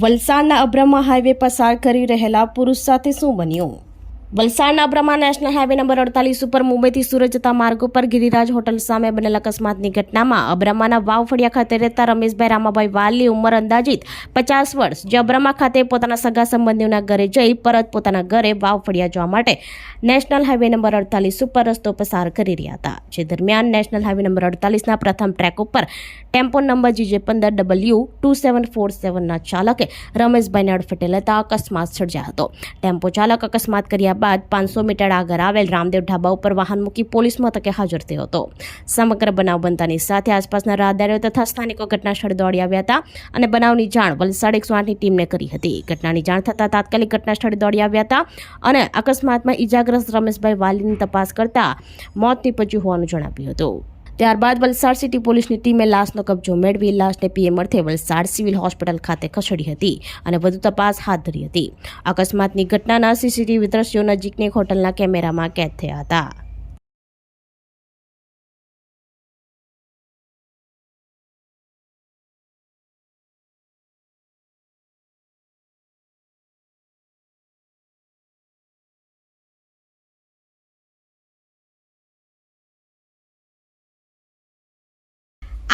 વલસાડના અબ્રહ્મા હાઈવે પસાર કરી રહેલા પુરુષ સાથે શું બન્યું? વલસાડના બ્રહ્મા નેશનલ હાઈવે નંબર અડતાલીસ ઉપર મુંબઈથી સુરત જતા માર્ગ ઉપર ગિરિરાજ હોટલ સામે બનેલા અકસ્માતની ઘટનામાં અબ્રહ્માના વાવફળિયા ખાતે રહેતા રમેશભાઈ રામાભાઈ વાલની ઉંમર અંદાજિત પચાસ વર્ષ. જે અબ્રહ્મા ખાતે પોતાના સગા સંબંધીઓના ઘરે જઈ પરત પોતાના ઘરે વાવફળિયા જવા માટે નેશનલ હાઈવે નંબર અડતાલીસ ઉપર રસ્તો પસાર કરી રહ્યા હતા. જે દરમિયાન નેશનલ હાઈવે નંબર અડતાલીસના પ્રથમ ટ્રેક ઉપર ટેમ્પો નંબર જીજે પંદર ડબલ્યુ ટુ સેવન ફોર સેવનના ચાલકે રમેશભાઈને અડફેટે લેતા અકસ્માત સર્જાયો હતો. ટેમ્પો ચાલક અકસ્માત કર્યા બાદ પાંચસો મીટર આગળ આવેલ રામદેવ ઢાબા ઉપર વાહન મૂકી પોલીસ મથકે હાજર થયો હતો. સમગ્ર બનાવ બનતાની સાથે આસપાસના રાહદારીઓ તથા સ્થાનિકો ઘટના સ્થળે દોડી આવ્યા હતા અને બનાવની જાણ વલસાડ એકસો આઠની ટીમને કરી હતી. ઘટનાની જાણ થતાં તાત્કાલિક ઘટના સ્થળે દોડી આવ્યા હતા અને અકસ્માતમાં ઈજાગ્રસ્ત રમેશભાઈ વાલીની તપાસ કરતા મોત નીપજ્યું હોવાનું જણાવ્યું હતું. ત્યારબાદ વલસાડ સિટી પોલીસની ટીમે લાશનો કબજો મેળવી, લાશને પીએમ અર્થે વલસાડ સિવિલ હોસ્પિટલ ખાતે ખસેડી હતી અને વધુ તપાસ હાથ ધરી હતી. અકસ્માતની ઘટનાના સીસીટીવી દ્રશ્યો નજીકની હોટલના કેમેરામાં કેદ થયા હતા.